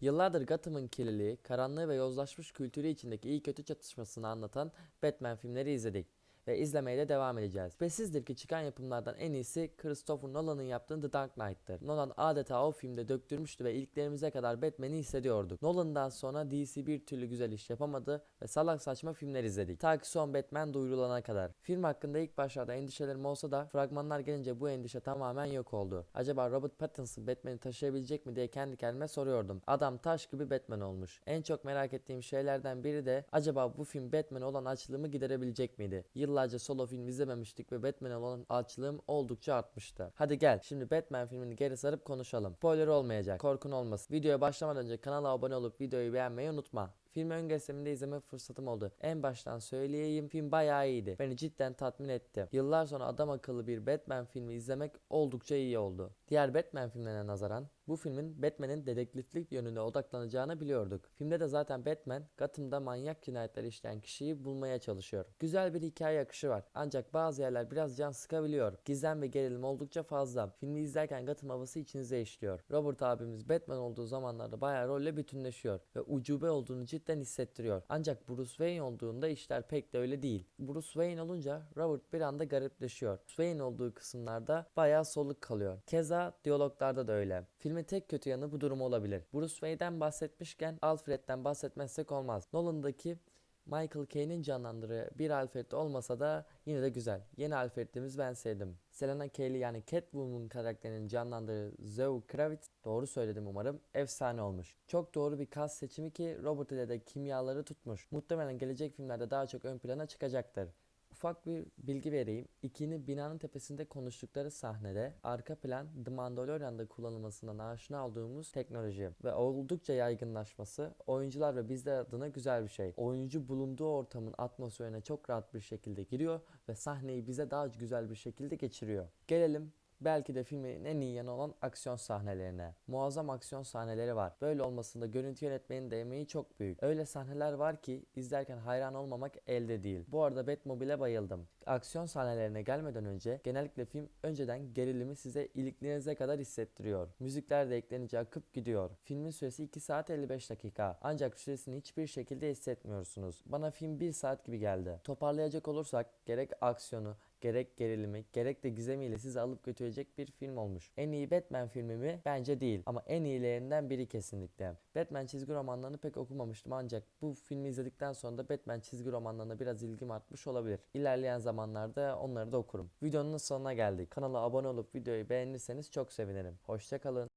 Yıllardır Gotham'ın kirliliği, karanlığı ve yozlaşmış kültürü içindeki iyi kötü çatışmasını anlatan Batman filmleri izledik ve izlemeye de devam edeceğiz. Şüphesizdir ki çıkan yapımlardan en iyisi Christopher Nolan'ın yaptığı The Dark Knight'tır. Nolan adeta o filmde döktürmüştü ve ilklerimize kadar Batman'i hissediyorduk. Nolan'dan sonra DC bir türlü güzel iş yapamadı ve salak saçma filmler izledik. Ta ki son Batman duyurulana kadar. Film hakkında ilk başlarda endişelerim olsa da fragmanlar gelince bu endişe tamamen yok oldu. Acaba Robert Pattinson Batman'i taşıyabilecek mi diye kendi kendime soruyordum. Adam taş gibi Batman olmuş. En çok merak ettiğim şeylerden biri de acaba bu film Batman olan açlığımı giderebilecek miydi? Yıllarca solo film izlememiştik ve Batman'e olan açlığım oldukça artmıştı. Hadi gel şimdi Batman filmini geri sarıp konuşalım. Spoiler olmayacak. Korkun olmasın. Videoya başlamadan önce kanala abone olup videoyu beğenmeyi unutma. Filmi ön gösterimde izleme fırsatım oldu. En baştan söyleyeyim film bayağı iyiydi. Beni cidden tatmin etti. Yıllar sonra adam akıllı bir Batman filmi izlemek oldukça iyi oldu. Diğer Batman filmlerine nazaran bu filmin Batman'in dedektiflik yönüne odaklanacağını biliyorduk. Filmde de zaten Batman Gotham'da manyak cinayetler işleyen kişiyi bulmaya çalışıyor. Güzel bir hikaye akışı var. Ancak bazı yerler biraz can sıkabiliyor. Gizem ve gerilim oldukça fazla. Filmi izlerken Gotham havası içinize işliyor. Robert abimiz Batman olduğu zamanlarda bayağı rolle bütünleşiyor ve ucube olduğunu cidden hissettiriyor. Ancak Bruce Wayne olduğunda işler pek de öyle değil. Bruce Wayne olunca Robert bir anda garipleşiyor. Bruce Wayne olduğu kısımlarda bayağı soluk kalıyor. Keza diyaloglarda da öyle. Filmin tek kötü yanı bu durum olabilir. Bruce Wayne'den bahsetmişken Alfred'den bahsetmezsek olmaz. Nolan'daki Michael Caine'in canlandırdığı bir Alfred olmasa da yine de güzel. Yeni Alfred'imiz ben sevdim. Selena Kelly yani Catwoman karakterinin canlandırdığı Zoe Kravitz doğru söyledim umarım efsane olmuş. Çok doğru bir kas seçimi ki Robert de kimyaları tutmuş. Muhtemelen gelecek filmlerde daha çok ön plana çıkacaktır. Ufak bir bilgi vereyim. İkini binanın tepesinde konuştukları sahnede arka plan The Mandalorian'da kullanılmasından aşina olduğumuz teknoloji ve oldukça yaygınlaşması oyuncular ve bizler adına güzel bir şey. Oyuncu bulunduğu ortamın atmosferine çok rahat bir şekilde giriyor ve sahneyi bize daha güzel bir şekilde geçiriyor. Gelelim Belki de filmin en iyi yanı olan aksiyon sahnelerine. Muazzam aksiyon sahneleri var. Böyle olmasında görüntü yönetmenin de emeği çok büyük. Öyle sahneler var ki izlerken hayran olmamak elde değil. Bu arada Batmobile'e bayıldım. Aksiyon sahnelerine gelmeden önce genellikle film önceden gerilimi size iliklerinize kadar hissettiriyor. Müzikler de eklenince akıp gidiyor. Filmin süresi 2 saat 55 dakika. Ancak süresini hiçbir şekilde hissetmiyorsunuz. Bana film 1 saat gibi geldi. Toparlayacak olursak gerek aksiyonu, gerek gerilimi, gerek de gizemiyle sizi alıp götürecek bir film olmuş. En iyi Batman filmi mi? Bence değil. Ama en iyilerinden biri kesinlikle. Batman çizgi romanlarını pek okumamıştım ancak bu filmi izledikten sonra da Batman çizgi romanlarına biraz ilgim artmış olabilir. İlerleyen zamanlarda onları da okurum. Videonun sonuna geldik. Kanala abone olup videoyu beğenirseniz çok sevinirim. Hoşçakalın.